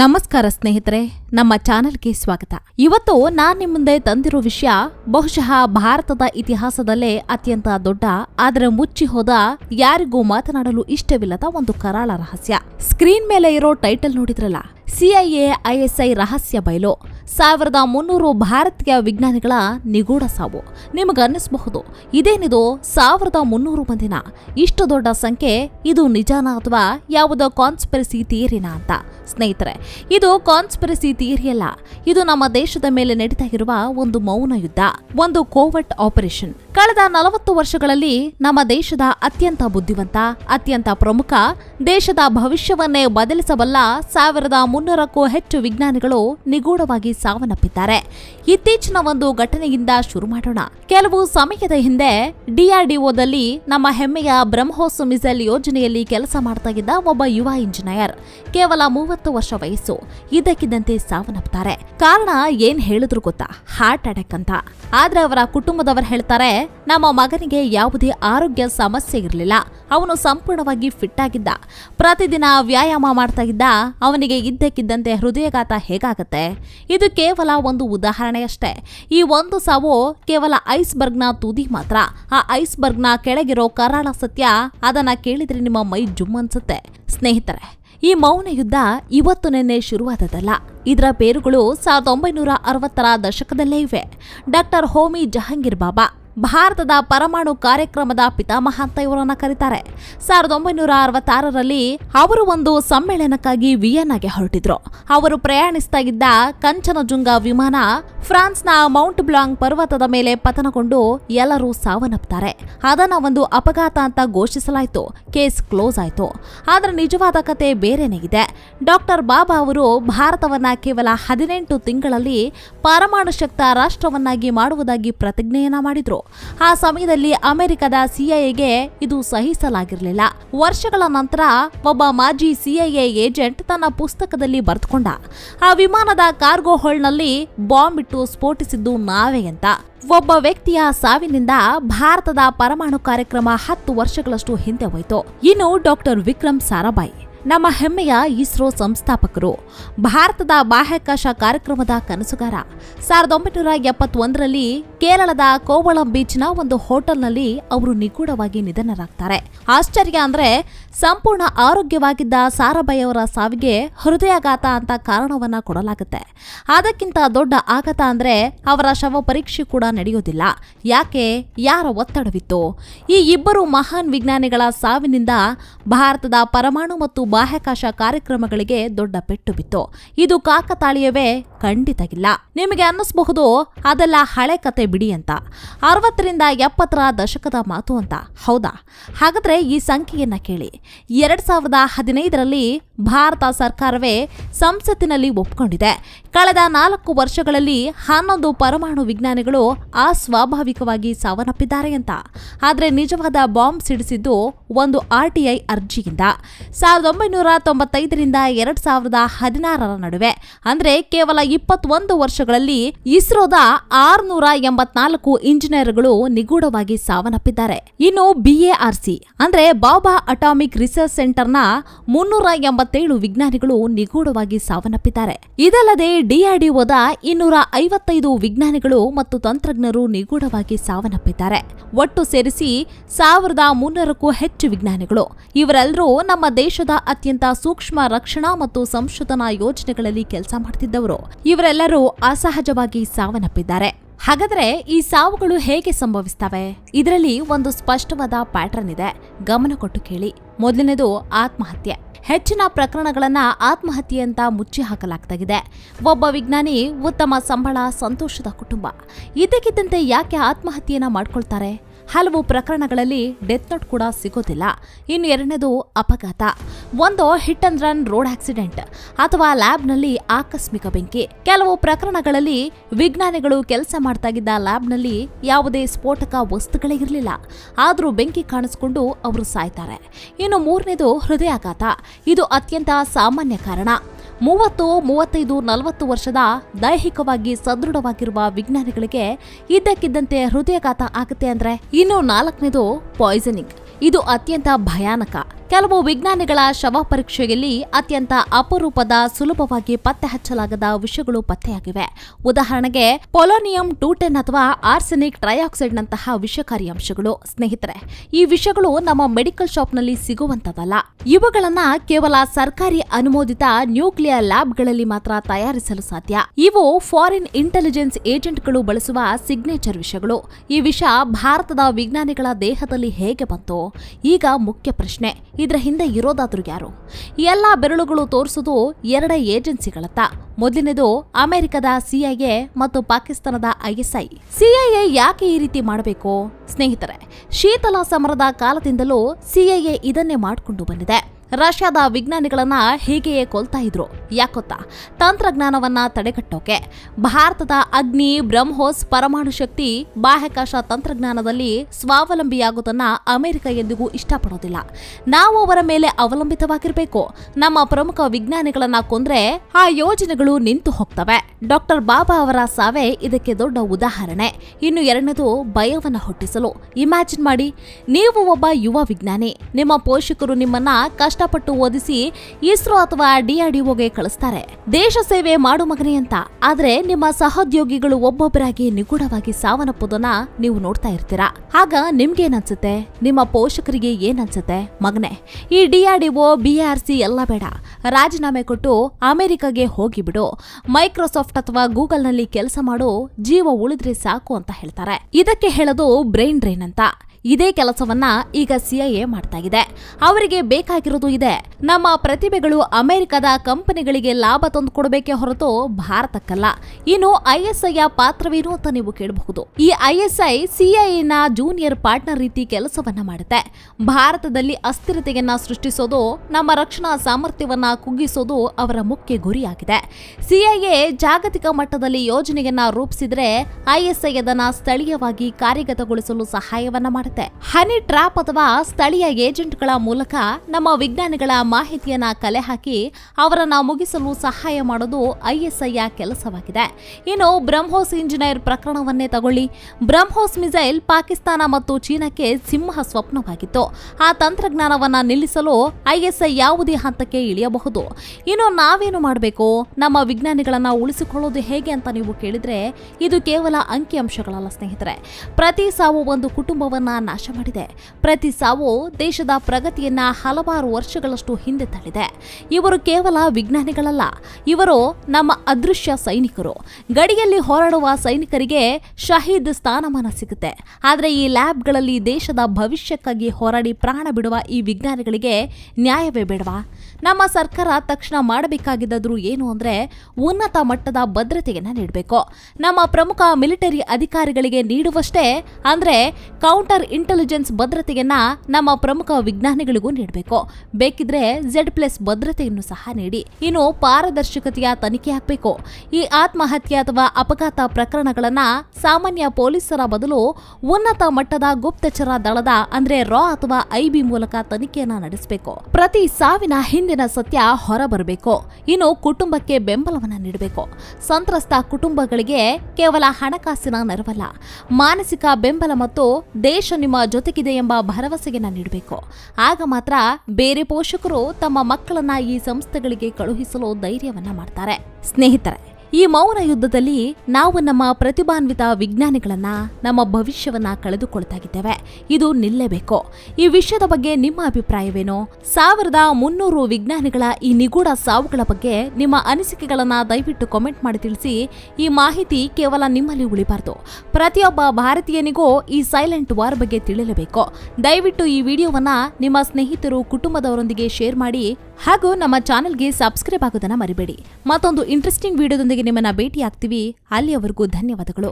ನಮಸ್ಕಾರ ಸ್ನೇಹಿತರೆ, ನಮ್ಮ ಚಾನೆಲ್ಗೆ ಸ್ವಾಗತ. ಇವತ್ತು ನಾನು ನಿಮ್ಮ ಮುಂದೆ ತಂದಿರೋ ವಿಷಯ ಬಹುಶಃ ಭಾರತದ ಇತಿಹಾಸದಲ್ಲೇ ಅತ್ಯಂತ ದೊಡ್ಡ, ಆದರೆ ಮುಚ್ಚಿ ಹೋದ ಯಾರಿಗೂ ಮಾತನಾಡಲು ಇಷ್ಟವಿಲ್ಲದ ಒಂದು ಕರಾಳ ರಹಸ್ಯ. ಸ್ಕ್ರೀನ್ ಮೇಲೆ ಇರೋ ಟೈಟಲ್ ನೋಡಿದ್ರಲ್ಲ ಸಿಐಎ, ಐಎಸ್ಐ ರಹಸ್ಯ ಬಯಲು. ಸಾವಿರದ ಮುನ್ನೂರು ಭಾರತೀಯ ವಿಜ್ಞಾನಿಗಳ ನಿಗೂಢ ಸಾವು. ನಿಮಗನ್ನಿಸಬಹುದು, ಇದೇನಿದು ಸಾವಿರದ ಮುನ್ನೂರು ಮಂದಿನ? ಇಷ್ಟು ದೊಡ್ಡ ಸಂಖ್ಯೆ, ಇದು ನಿಜಾನ ಅಥವಾ ಯಾವುದೋ ಕಾನ್ಸ್ಪಿರಸಿ ಥಿಯರಿನಾ ಅಂತ? ಸ್ನೇಹಿತರೆ, ಇದು ಕಾನ್ಸ್ಪಿರಸಿ ಥಿಯರಿ ಅಲ್ಲ. ಇದು ನಮ್ಮ ದೇಶದ ಮೇಲೆ ನಡೀತಾ ಇರುವ ಒಂದು ಮೌನ ಯುದ್ಧ, ಒಂದು ಕೋವರ್ಟ್ ಆಪರೇಷನ್ ಕಳೆದ ನಲವತ್ತು ವರ್ಷಗಳಲ್ಲಿ ನಮ್ಮ ದೇಶದ ಅತ್ಯಂತ ಬುದ್ಧಿವಂತ, ಅತ್ಯಂತ ಪ್ರಮುಖ, ದೇಶದ ಭವಿಷ್ಯವನ್ನೇ ಬದಲಿಸಬಲ್ಲ ಸಾವಿರದ ಮುನ್ನೂರಕ್ಕೂ ಹೆಚ್ಚು ವಿಜ್ಞಾನಿಗಳು ನಿಗೂಢವಾಗಿ ಸಾವನ್ನಪ್ಪಿದ್ದಾರೆ. ಇತ್ತೀಚಿನ ಒಂದು ಘಟನೆಯಿಂದ ಶುರು ಮಾಡೋಣ. ಕೆಲವು ಸಮಯದ ಹಿಂದೆ ಡಿಆರ್ಡಿಒದಲ್ಲಿ ನಮ್ಮ ಹೆಮ್ಮೆಯ ಬ್ರಹ್ಮೋಸ್ ಮಿಸೈಲ್ ಯೋಜನೆಯಲ್ಲಿ ಕೆಲಸ ಮಾಡ್ತಾ ಇದ್ದ ಒಬ್ಬ ಯುವ ಇಂಜಿನಿಯರ್. ಕೇವಲ ಮೂವತ್ತು ವರ್ಷ ವಯಸ್ಸು. ಇದಕ್ಕಿದ್ದಂತೆ ಸಾವನ್ನಪ್ತಾರೆ ಕಾರಣ ಏನ್ ಹೇಳಿದ್ರು ಗೊತ್ತಾ? ಹಾರ್ಟ್ ಅಟ್ಯಾಕ್ ಅಂತ. ಆದ್ರೆ ಅವರ ಕುಟುಂಬದವರು ಹೇಳ್ತಾರೆ, ನಮ್ಮ ಮಗನಿಗೆ ಯಾವುದೇ ಆರೋಗ್ಯ ಸಮಸ್ಯೆ ಇರಲಿಲ್ಲ. ಅವನು ಸಂಪೂರ್ಣವಾಗಿ ಫಿಟ್ ಆಗಿದ್ದ. ಪ್ರತಿದಿನ ವ್ಯಾಯಾಮ ಮಾಡ್ತಾ ಇದ್ದ. ಅವನಿಗೆ ಇದ್ದಕ್ಕಿದ್ದಂತೆ ಹೃದಯಘಾತ ಹೇಗಾಗುತ್ತೆ? ಇದು ಕೇವಲ ಒಂದು ಉದಾಹರಣೆಯಷ್ಟೇ. ಈ ಒಂದು ಸಾವು ಕೇವಲ ಐಸ್ಬರ್ಗ್ನ ತುದಿ ಮಾತ್ರ. ಆ ಐಸ್ಬರ್ಗ್ನ ಕೆಳಗಿರೋ ಕರಾಳ ಸತ್ಯ ಅದನ್ನ ಕೇಳಿದ್ರೆ ನಿಮ್ಮ ಮೈ ಜುಮ್ ಅನ್ಸುತ್ತೆ. ಸ್ನೇಹಿತರೆ, ಈ ಮೌನ ಯುದ್ಧ ಇವತ್ತು ನಿನ್ನೆ ಶುರುವಾದದಲ್ಲ ಇದರ ಬೇರುಗಳು ಸಾವಿರದ ಒಂಬೈನೂರ ಅರವತ್ತರ ದಶಕದಲ್ಲೇ ಇವೆ. ಡಾಕ್ಟರ್ ಹೋಮಿ ಜಹಾಂಗೀರ್ ಬಾಬಾ ಭಾರತದ ಪರಮಾಣು ಕಾರ್ಯಕ್ರಮದ ಪಿತಾಮಹ ಅಂತ ಇವರನ್ನ ಕರೀತಾರೆ. ಸಾವಿರದ ಒಂಬೈನೂರ ಅರವತ್ತಾರರಲ್ಲಿ ಅವರು ಒಂದು ಸಮ್ಮೇಳನಕ್ಕಾಗಿ ವಿಯನ್ನಾಗೆ ಹೊರಟಿದ್ರು. ಅವರು ಪ್ರಯಾಣಿಸ್ತಾ ಇದ್ದ ಕಂಚನಜುಂಗ ವಿಮಾನ ಫ್ರಾನ್ಸ್ನ ಮೌಂಟ್ ಬ್ಲಾಂಗ್ ಪರ್ವತದ ಮೇಲೆ ಪತನಗೊಂಡು ಎಲ್ಲರೂ ಸಾವನ್ನಪ್ತಾರೆ ಅದನ್ನ ಒಂದು ಅಪಘಾತ ಅಂತ ಘೋಷಿಸಲಾಯಿತು. ಕೇಸ್ ಕ್ಲೋಸ್ ಆಯಿತು. ಆದರೆ ನಿಜವಾದ ಕತೆ ಬೇರೆನೇ ಇದೆ. ಡಾಕ್ಟರ್ ಬಾಬಾ ಅವರು ಭಾರತವನ್ನ ಕೇವಲ ಹದಿನೆಂಟು ತಿಂಗಳಲ್ಲಿ ಪರಮಾಣು ಶಕ್ತ ರಾಷ್ಟ್ರವನ್ನಾಗಿ ಮಾಡುವುದಾಗಿ ಪ್ರತಿಜ್ಞೆಯನ್ನ ಮಾಡಿದ್ರು. ಆ ಸಮಯದಲ್ಲಿ ಅಮೆರಿಕದ ಸಿಐಎಗೆ ಇದು ಸಹಿಸಲಾಗಿರಲಿಲ್ಲ. ವರ್ಷಗಳ ನಂತರ ಒಬ್ಬ ಮಾಜಿ ಸಿಐಎ ಏಜೆಂಟ್ ತನ್ನ ಪುಸ್ತಕದಲ್ಲಿ ಬರೆದುಕೊಂಡ, ಆ ವಿಮಾನದ ಕಾರ್ಗೋ ಹೋಲ್ನಲ್ಲಿ ಬಾಂಬ್ ಇಟ್ಟು ಸ್ಫೋಟಿಸಿದ್ದು ನಾವೇ ಅಂತ. ಒಬ್ಬ ವ್ಯಕ್ತಿಯ ಸಾವಿನಿಂದ ಭಾರತದ ಪರಮಾಣು ಕಾರ್ಯಕ್ರಮ ಹತ್ತು ವರ್ಷಗಳಷ್ಟು ಹಿಂದೆ ಹೋಯಿತು. ಇನ್ನು ಡಾಕ್ಟರ್ ವಿಕ್ರಮ್ ಸಾರಾಭಾಯ್ ನಮ್ಮ ಹೆಮ್ಮೆಯ ಇಸ್ರೋ ಸಂಸ್ಥಾಪಕರು. ಭಾರತದ ಬಾಹ್ಯಾಕಾಶ ಕಾರ್ಯಕ್ರಮದ ಕನಸುಗಾರ. ಸಾವಿರದ ಒಂಬೈನೂರ ಎಪ್ಪತ್ತೊಂದರಲ್ಲಿ ಕೇರಳದ ಕೋವಳಂ ಬೀಚ್ನ ಒಂದು ಹೋಟೆಲ್ನಲ್ಲಿ ಅವರು ನಿಗೂಢವಾಗಿ ನಿಧನರಾಗ್ತಾರೆ. ಆಶ್ಚರ್ಯ ಅಂದ್ರೆ ಸಂಪೂರ್ಣ ಆರೋಗ್ಯವಾಗಿದ್ದ ಸಾರಾಭಾಯಿಯವರ ಸಾವಿಗೆ ಹೃದಯಾಘಾತ ಅಂತ ಕಾರಣವನ್ನ ಕೊಡಲಾಗುತ್ತೆ. ಅದಕ್ಕಿಂತ ದೊಡ್ಡ ಆಘಾತ ಅಂದ್ರೆ ಅವರ ಶವ ಪರೀಕ್ಷೆ ಕೂಡ ನಡೆಯೋದಿಲ್ಲ. ಯಾಕೆ? ಯಾರ ಒತ್ತಡವಿತ್ತು? ಈ ಇಬ್ಬರು ಮಹಾನ್ ವಿಜ್ಞಾನಿಗಳ ಸಾವಿನಿಂದ ಭಾರತದ ಪರಮಾಣು ಮತ್ತು ಬಾಹ್ಯಾಕಾಶ ಕಾರ್ಯಕ್ರಮಗಳಿಗೆ ದೊಡ್ಡ ಪೆಟ್ಟು ಬಿತ್ತು. ಇದು ಕಾಕತಾಳೀಯವೇ ಖಂಡಿತಗಿಲ್ಲ. ನಿಮಗೆ ಅನ್ನಿಸಬಹುದು, ಅದೆಲ್ಲ ಹಳೆ ಕತೆ ಬಿಡಿ ಅಂತ. ಅರವತ್ತರಿಂದ ಎಪ್ಪತ್ತರ ದಶಕದ ಮಾತು ಅಂತ. ಹೌದಾ? ಹಾಗಾದ್ರೆ ಈ ಸಂಖ್ಯೆಯನ್ನ ಕೇಳಿ. ಎರಡ್ ಸಾವಿರದ ಹದಿನೈದರಲ್ಲಿ ಭಾರತ ಸರ್ಕಾರವೇ ಸಂಸತ್ತಿನಲ್ಲಿ ಒಪ್ಪಿಕೊಂಡಿದೆ ಕಳೆದ ನಾಲ್ಕು ವರ್ಷಗಳಲ್ಲಿ ಹನ್ನೊಂದು ಪರಮಾಣು ವಿಜ್ಞಾನಿಗಳು ಅಸ್ವಾಭಾವಿಕವಾಗಿ ಸಾವನ್ನಪ್ಪಿದ್ದಾರೆ ಅಂತ. ಆದರೆ ನಿಜವಾದ ಬಾಂಬ್ ಸಿಡಿಸಿದ್ದು ಒಂದು ಆರ್ಟಿಐ ಅರ್ಜಿಯಿಂದ. ಸಾವಿರದ ಒಂಬೈನೂರ ತೊಂಬತ್ತೈದರಿಂದ ಎರಡ್ ಸಾವಿರದ ಹದಿನಾರರ ನಡುವೆ. ಅಂದರೆ ಕೇವಲ ಇಪ್ಪತ್ತೊಂದು ವರ್ಷಗಳಲ್ಲಿ ಇಸ್ರೋದ ಆರುನೂರ ಎಂಬತ್ನಾಲ್ಕು ಇಂಜಿನಿಯರ್ಗಳು ನಿಗೂಢವಾಗಿ ಸಾವನ್ನಪ್ಪಿದ್ದಾರೆ. ಇನ್ನು ಬಿಎಆರ್ಸಿ ಅಂದರೆ ಬಾಬಾ ಅಟಾಮಿಕ್ ರಿಸರ್ಚ್ ಸೆಂಟರ್ನ ಮುನ್ನೂರ ಎಂಬತ್ತೇಳು ವಿಜ್ಞಾನಿಗಳು ನಿಗೂಢವಾಗಿ ಸಾವನ್ನಪ್ಪಿದ್ದಾರೆ. ಇದಲ್ಲದೆ ಡಿಆರ್ಡಿಒದ ಇನ್ನೂರ ಐವತ್ತೈದು ವಿಜ್ಞಾನಿಗಳು ಮತ್ತು ತಂತ್ರಜ್ಞರು ನಿಗೂಢವಾಗಿ ಸಾವನ್ನಪ್ಪಿದ್ದಾರೆ. ಒಟ್ಟು ಸೇರಿಸಿ ಸಾವಿರದ ಮುನ್ನೂರಕ್ಕೂ ಹೆಚ್ಚು ವಿಜ್ಞಾನಿಗಳು. ಇವರೆಲ್ಲರೂ ನಮ್ಮ ದೇಶದ ಅತ್ಯಂತ ಸೂಕ್ಷ್ಮ ರಕ್ಷಣಾ ಮತ್ತು ಸಂಶೋಧನಾ ಯೋಜನೆಗಳಲ್ಲಿ ಕೆಲಸ ಮಾಡ್ತಿದ್ದವರು. ಇವರೆಲ್ಲರೂ ಅಸಹಜವಾಗಿ ಸಾವನ್ನಪ್ಪಿದ್ದಾರೆ. ಹಾಗಾದ್ರೆ ಈ ಸಾವುಗಳು ಹೇಗೆ ಸಂಭವಿಸ್ತವೆ? ಇದರಲ್ಲಿ ಒಂದು ಸ್ಪಷ್ಟವಾದ ಪ್ಯಾಟರ್ನ್ ಇದೆ. ಗಮನ ಕೊಟ್ಟು ಕೇಳಿ. ಮೊದಲನೇದು ಆತ್ಮಹತ್ಯೆ. ಹೆಚ್ಚಿನ ಪ್ರಕರಣಗಳನ್ನ ಆತ್ಮಹತ್ಯೆ ಅಂತ ಮುಚ್ಚಿ ಹಾಕಲಾಗ್ತಾಗಿದೆ. ಒಬ್ಬ ವಿಜ್ಞಾನಿ ಉತ್ತಮ ಸಂಬಳ, ಸಂತೋಷದ ಕುಟುಂಬ. ಇದ್ದಕ್ಕಿದ್ದಂತೆ ಯಾಕೆ ಆತ್ಮಹತ್ಯೆಯನ್ನ ಮಾಡ್ಕೊಳ್ತಾರೆ? ಹಲವು ಪ್ರಕರಣಗಳಲ್ಲಿ ಡೆತ್ ನೋಟ್ ಕೂಡ ಸಿಗೋದಿಲ್ಲ. ಇನ್ನು ಎರಡನೇದು ಅಪಘಾತ. ಒಂದು hit and run road accident ಅಥವಾ ಲ್ಯಾಬ್ನಲ್ಲಿ ಆಕಸ್ಮಿಕ ಬೆಂಕಿ. ಕೆಲವು ಪ್ರಕರಣಗಳಲ್ಲಿ ವಿಜ್ಞಾನಿಗಳು ಕೆಲಸ ಮಾಡ್ತಾ ಇದ್ದ ಲ್ಯಾಬ್ನಲ್ಲಿ ಯಾವುದೇ ಸ್ಫೋಟಕ ವಸ್ತುಗಳೇ ಇರಲಿಲ್ಲ. ಆದರೂ ಬೆಂಕಿ ಕಾಣಿಸ್ಕೊಂಡು ಅವರು ಸಾಯ್ತಾರೆ. ಇನ್ನು ಮೂರನೇದು ಹೃದಯಾಘಾತ. ಇದು ಅತ್ಯಂತ ಸಾಮಾನ್ಯ ಕಾರಣ. ಮೂವತ್ತು, ಮೂವತ್ತೈದು, ನಲವತ್ತು ವರ್ಷದ ದೈಹಿಕವಾಗಿ ಸದೃಢವಾಗಿರುವ ವಿಜ್ಞಾನಿಗಳಿಗೆ ಇದ್ದಕ್ಕಿದ್ದಂತೆ ಹೃದಯಾಘಾತ ಆಗುತ್ತೆ ಅಂದ್ರೆ ಇನ್ನು ನಾಲ್ಕನೇದು ಪಾಯ್ಸನಿಂಗ್ ಇದು ಅತ್ಯಂತ ಭಯಾನಕ. ಕೆಲವು ವಿಜ್ಞಾನಿಗಳ ಶವ ಪರೀಕ್ಷೆಯಲ್ಲಿ ಅತ್ಯಂತ ಅಪರೂಪದ ಸುಲಭವಾಗಿ ಪತ್ತೆ ಹಚ್ಚಲಾಗದ ವಿಷಯಗಳು ಪತ್ತೆಯಾಗಿವೆ. ಉದಾಹರಣೆಗೆ, ಪೊಲೋನಿಯಂ ಟೂ ಟೆನ್ ಅಥವಾ ಆರ್ಸೆನಿಕ್ ಟ್ರೈಆಕ್ಸೈಡ್ ನಂತಹ ವಿಷಕಾರಿ ಅಂಶಗಳು. ಸ್ನೇಹಿತರೆ, ಈ ವಿಷಯಗಳು ನಮ್ಮ ಮೆಡಿಕಲ್ ಶಾಪ್ನಲ್ಲಿ ಸಿಗುವಂತದಲ್ಲ ಇವುಗಳನ್ನ ಕೇವಲ ಸರ್ಕಾರಿ ಅನುಮೋದಿತ ನ್ಯೂಕ್ಲಿಯರ್ ಲ್ಯಾಬ್ಗಳಲ್ಲಿ ಮಾತ್ರ ತಯಾರಿಸಲು ಸಾಧ್ಯ. ಇವು ಫಾರಿನ್ ಇಂಟೆಲಿಜೆನ್ಸ್ ಏಜೆಂಟ್ಗಳು ಬಳಸುವ ಸಿಗ್ನೇಚರ್ ವಿಷಯಗಳು. ಈ ವಿಷ ಭಾರತದ ವಿಜ್ಞಾನಿಗಳ ದೇಹದಲ್ಲಿ ಹೇಗೆ ಬಂತು? ಈಗ ಮುಖ್ಯ ಪ್ರಶ್ನೆ. ಇದರ ಹಿಂದೆ ಇರೋದಾದ್ರೂ ಯಾರು? ಎಲ್ಲ ಬೆರಳುಗಳು ತೋರಿಸೋದು ಎರಡೇ ಏಜೆನ್ಸಿಗಳತ್ತ. ಮೊದಲನೇದು ಅಮೆರಿಕದ ಸಿಐಎ ಮತ್ತು ಪಾಕಿಸ್ತಾನದ ಐಎಸ್ಐ ಸಿಐಎ ಯಾಕೆ ಈ ರೀತಿ ಮಾಡಬೇಕು? ಸ್ನೇಹಿತರೆ, ಶೀತಲ ಸಮರದ ಕಾಲದಿಂದಲೂ ಸಿಐಎ ಇದನ್ನೇ ಮಾಡಿಕೊಂಡು ಬಂದಿದೆ. ರಷ್ಯಾದ ವಿಜ್ಞಾನಿಗಳನ್ನ ಹೀಗೆಯೇ ಕೊಲ್ತಾ ಇದ್ರು. ಯಾಕೊತ್ತಾ? ತಂತ್ರಜ್ಞಾನವನ್ನ ತಡೆಗಟ್ಟೋಕೆ. ಭಾರತದ ಅಗ್ನಿ, ಬ್ರಹ್ಮೋಸ್ ಪರಮಾಣು ಶಕ್ತಿ, ಬಾಹ್ಯಾಕಾಶ ತಂತ್ರಜ್ಞಾನದಲ್ಲಿ ಸ್ವಾವಲಂಬಿಯಾಗೋದನ್ನ ಅಮೆರಿಕ ಎಂದಿಗೂ ಇಷ್ಟಪಡೋದಿಲ್ಲ. ನಾವು ಅವರ ಮೇಲೆ ಅವಲಂಬಿತವಾಗಿರಬೇಕು. ನಮ್ಮ ಪ್ರಮುಖ ವಿಜ್ಞಾನಿಗಳನ್ನ ಕೊಂದ್ರೆ ಆ ಯೋಜನೆಗಳು ನಿಂತು ಹೋಗ್ತವೆ. ಡಾಕ್ಟರ್ ಬಾಬಾ ಅವರ ಸಾವೇ ಇದಕ್ಕೆ ದೊಡ್ಡ ಉದಾಹರಣೆ. ಇನ್ನು ಎರಡನೇದು ಭಯವನ್ನು ಹುಟ್ಟಿಸಲು. ಇಮ್ಯಾಜಿನ್ ಮಾಡಿ. ನೀವು ಒಬ್ಬ ಯುವ ವಿಜ್ಞಾನಿ. ನಿಮ್ಮ ಪೋಷಕರು ನಿಮ್ಮನ್ನ ಕಷ್ಟಪಟ್ಟು ಓದಿಸಿ ಇಸ್ರೋ ಅಥವಾ ಡಿಆರ್ಡಿಒಗೆ ಕಳಿಸ್ತಾರೆ. ದೇಶ ಸೇವೆ ಮಾಡು ಮಗನೇ ಅಂತ. ಆದ್ರೆ ನಿಮ್ಮ ಸಹೋದ್ಯೋಗಿಗಳು ಒಬ್ಬೊಬ್ಬರಾಗಿ ನಿಗೂಢವಾಗಿ ಸಾವನ್ನಪ್ಪುದನ್ನ ನೀವು ನೋಡ್ತಾ ಇರ್ತೀರಾ? ಆಗ ನಿಮ್ಗೇನನ್ಸುತ್ತೆ? ನಿಮ್ಮ ಪೋಷಕರಿಗೆ ಏನನ್ಸುತ್ತೆ? ಮಗನೆ, ಈ ಡಿಆರ್ಡಿಒ ಬಿಆರ್ಸಿ ಎಲ್ಲ ಬೇಡ. ರಾಜೀನಾಮೆ ಕೊಟ್ಟು ಅಮೆರಿಕಗೆ ಹೋಗಿಬಿಡು ಮೈಕ್ರೋಸಾಫ್ಟ್ ಅಥವಾ ಗೂಗಲ್ನಲ್ಲಿ ಕೆಲಸ ಮಾಡು. ಜೀವ ಉಳಿದ್ರೆ ಸಾಕು ಅಂತ ಹೇಳ್ತಾರೆ. ಇದಕ್ಕೆ ಹೇಳೋದು ಬ್ರೈನ್ ಡ್ರೈನ್ ಅಂತ. ಇದೇ ಕೆಲಸವನ್ನ ಈಗ ಸಿಐಎ ಮಾಡ್ತಾ ಇದೆ. ಅವರಿಗೆ ಬೇಕಾಗಿರೋದು ಇದೆ. ನಮ್ಮ ಪ್ರತಿಭೆಗಳು ಅಮೆರಿಕದ ಕಂಪನಿಗಳಿಗೆ ಲಾಭ ತಂದು ಕೊಡಬೇಕೆ ಹೊರತು ಭಾರತಕ್ಕಲ್ಲ. ಇನ್ನು ಐಎಸ್ಐಯ ಪಾತ್ರವೇನು ಅಂತ ನೀವು ಕೇಳಬಹುದು. ಈ ಐಎಸ್ಐ ಸಿಐಎನ ಜೂನಿಯರ್ ಪಾರ್ಟ್ನರ್ ರೀತಿ ಕೆಲಸವನ್ನ ಮಾಡುತ್ತೆ. ಭಾರತದಲ್ಲಿ ಅಸ್ಥಿರತೆಯನ್ನ ಸೃಷ್ಟಿಸೋದು, ನಮ್ಮ ರಕ್ಷಣಾ ಸಾಮರ್ಥ್ಯವನ್ನ ಕುಗ್ಗಿಸೋದು ಅವರ ಮುಖ್ಯ ಗುರಿಯಾಗಿದೆ. ಸಿಐಎ ಜಾಗತಿಕ ಮಟ್ಟದಲ್ಲಿ ಯೋಜನೆಯನ್ನ ರೂಪಿಸಿದ್ರೆ ಐಎಸ್ಐ ಅದನ್ನ ಸ್ಥಳೀಯವಾಗಿ ಕಾರ್ಯಗತಗೊಳಿಸಲು ಸಹಾಯವನ್ನ ಮಾಡುತ್ತೆ. ಹನಿ ಟ್ರಾಪ್ ಅಥವಾ ಸ್ಥಳೀಯ ಏಜೆಂಟ್ಗಳ ಮೂಲಕ ನಮ್ಮ ವಿಜ್ಞಾನಿಗಳ ಮಾಹಿತಿಯನ್ನ ಕಲೆ ಹಾಕಿ ಅವರನ್ನ ಮುಗಿಸಲು ಸಹಾಯ ಮಾಡೋದು ಐಎಸ್ಐಯ ಕೆಲಸವಾಗಿದೆ. ಇನ್ನು ಬ್ರಹ್ಮೋಸ್ ಇಂಜಿನಿಯರ್ ಪ್ರಕರಣವನ್ನೇ ತಗೊಳ್ಳಿ. ಬ್ರಹ್ಮೋಸ್ ಮಿಸೈಲ್ ಪಾಕಿಸ್ತಾನ ಮತ್ತು ಚೀನಾಕ್ಕೆ ಸಿಂಹ ಸ್ವಪ್ನವಾಗಿತ್ತು. ಆ ತಂತ್ರಜ್ಞಾನವನ್ನ ನಿಲ್ಲಿಸಲು ಐಎಸ್ಐ ಯಾವುದೇ ಹಂತಕ್ಕೆ ಇಳಿಯಬಹುದು. ಇನ್ನು ನಾವೇನು ಮಾಡಬೇಕು? ನಮ್ಮ ವಿಜ್ಞಾನಿಗಳನ್ನ ಉಳಿಸಿಕೊಳ್ಳೋದು ಹೇಗೆ ಅಂತ ನೀವು ಕೇಳಿದ್ರೆ ಇದು ಕೇವಲ ಅಂಕಿಅಂಶಗಳಲ್ಲ ಸ್ನೇಹಿತರೆ. ಪ್ರತಿ ಸಾವು ಒಂದು ಕುಟುಂಬವನ್ನ ನಾಶ ಮಾಡಿದೆ ಪ್ರತಿ ಸಾವು ದೇಶದ ಪ್ರಗತಿಯನ್ನ ಹಲವಾರು ವರ್ಷಗಳಷ್ಟು ಹಿಂದೆ ತಳ್ಳಿದೆ. ಇವರು ಕೇವಲ ವಿಜ್ಞಾನಿಗಳಲ್ಲ, ಇವರು ನಮ್ಮ ಅದೃಶ್ಯ ಸೈನಿಕರು. ಗಡಿಯಲ್ಲಿ ಹೋರಾಡುವ ಸೈನಿಕರಿಗೆ ಶಹೀದ್ ಸ್ಥಾನಮಾನ ಸಿಗುತ್ತೆ. ಆದರೆ ಈ ಲ್ಯಾಬ್ಗಳಲ್ಲಿ ದೇಶದ ಭವಿಷ್ಯಕ್ಕಾಗಿ ಹೋರಾಡಿ ಪ್ರಾಣ ಬಿಡುವ ಈ ವಿಜ್ಞಾನಿಗಳಿಗೆ ನ್ಯಾಯವೇ ಬೇಡವಾ? ನಮ್ಮ ಸರ್ಕಾರ ತಕ್ಷಣ ಮಾಡಬೇಕಾಗಿದ್ದಾದ್ರೂ ಏನು ಅಂದ್ರೆ ಉನ್ನತ ಮಟ್ಟದ ಭದ್ರತೆಯನ್ನು ನೀಡಬೇಕು. ನಮ್ಮ ಪ್ರಮುಖ ಮಿಲಿಟರಿ ಅಧಿಕಾರಿಗಳಿಗೆ ನೀಡುವಷ್ಟೇ ಅಂದ್ರೆ ಕೌಂಟರ್ ಇಂಟೆಲಿಜೆನ್ಸ್ ಭದ್ರತೆಯನ್ನ ನಮ್ಮ ಪ್ರಮುಖ ವಿಜ್ಞಾನಿಗಳಿಗೂ ನೀಡಬೇಕು. ಬೇಕಿದ್ರೆ ಝೆಡ್ ಪ್ಲಸ್ ಭದ್ರತೆಯನ್ನು ಸಹ ನೀಡಿ. ಇನ್ನು ಪಾರದರ್ಶಕತೆಯ ತನಿಖೆ ಹಾಕಬೇಕು ಈ ಆತ್ಮಹತ್ಯೆ ಅಥವಾ ಅಪಘಾತ ಪ್ರಕರಣಗಳನ್ನ ಸಾಮಾನ್ಯ ಪೊಲೀಸರ ಬದಲು ಉನ್ನತ ಮಟ್ಟದ ಗುಪ್ತಚರ ದಳದ, ಅಂದ್ರೆ ರಾ ಅಥವಾ ಐಬಿ ಮೂಲಕ ತನಿಖೆಯನ್ನ ನಡೆಸಬೇಕು. ಪ್ರತಿ ಸಾವಿನ ಹಿಂದಿನ ಸತ್ಯ ಹೊರಬರಬೇಕು. ಇನ್ನು ಕುಟುಂಬಕ್ಕೆ ಬೆಂಬಲವನ್ನ ನೀಡಬೇಕು. ಸಂತ್ರಸ್ತ ಕುಟುಂಬಗಳಿಗೆ ಕೇವಲ ಹಣಕಾಸಿನ ನೆರವಲ್ಲ. ಮಾನಸಿಕ ಬೆಂಬಲ ಮತ್ತು ದೇಶ ನಿಮ್ಮ ಜೊತೆಗಿದೆ ಎಂಬ ಭರವಸೆಯನ್ನ ನೀಡಬೇಕು ಆಗ ಮಾತ್ರ ಬೇರೆ ಪೋಷಕರು ತಮ್ಮ ಮಕ್ಕಳನ್ನ ಈ ಸಂಸ್ಥೆಗಳಿಗೆ ಕಳುಹಿಸಲು ಧೈರ್ಯವನ್ನ ಮಾಡ್ತಾರೆ. ಸ್ನೇಹಿತರೆ ಈ ಮೌನ ಯುದ್ಧದಲ್ಲಿ ನಾವು ನಮ್ಮ ಪ್ರತಿಭಾನ್ವಿತ ವಿಜ್ಞಾನಿಗಳನ್ನ ನಮ್ಮ ಭವಿಷ್ಯವನ್ನ ಕಳೆದುಕೊಳ್ತಾಗಿದ್ದೇವೆ. ಇದು ನಿಲ್ಲಬೇಕು. ಈ ವಿಷಯದ ಬಗ್ಗೆ ನಿಮ್ಮ ಅಭಿಪ್ರಾಯವೇನು? ಸಾವಿರದ ಮುನ್ನೂರು ವಿಜ್ಞಾನಿಗಳ ಈ ನಿಗೂಢ ಸಾವುಗಳ ಬಗ್ಗೆ ನಿಮ್ಮ ಅನಿಸಿಕೆಗಳನ್ನ ದಯವಿಟ್ಟು ಕಾಮೆಂಟ್ ಮಾಡಿ ತಿಳಿಸಿ. ಈ ಮಾಹಿತಿ ಕೇವಲ ನಿಮ್ಮಲ್ಲಿ ಉಳಿಬಾರ್ದು. ಪ್ರತಿಯೊಬ್ಬ ಭಾರತೀಯನಿಗೂ ಈ ಸೈಲೆಂಟ್ ವಾರ್ ಬಗ್ಗೆ ತಿಳಿಯಲೇಬೇಕು. ದಯವಿಟ್ಟು ಈ ವಿಡಿಯೋವನ್ನ ನಿಮ್ಮ ಸ್ನೇಹಿತರು, ಕುಟುಂಬದವರೊಂದಿಗೆ ಶೇರ್ ಮಾಡಿ. ಹಾಗೂ ನಮ್ಮ ಚಾನೆಲ್ಗೆ ಸಬ್ಸ್ಕ್ರೈಬ್ ಆಗೋದನ್ನು ಮರಿಬೇಡಿ. ಮತ್ತೊಂದು ಇಂಟ್ರೆಸ್ಟಿಂಗ್ ವಿಡಿಯೋದೊಂದಿಗೆ ನಿಮ್ಮನ್ನು ಭೇಟಿ ಆಗ್ತೀವಿ ಅಲ್ಲಿಯವರೆಗೂ ಧನ್ಯವಾದಗಳು.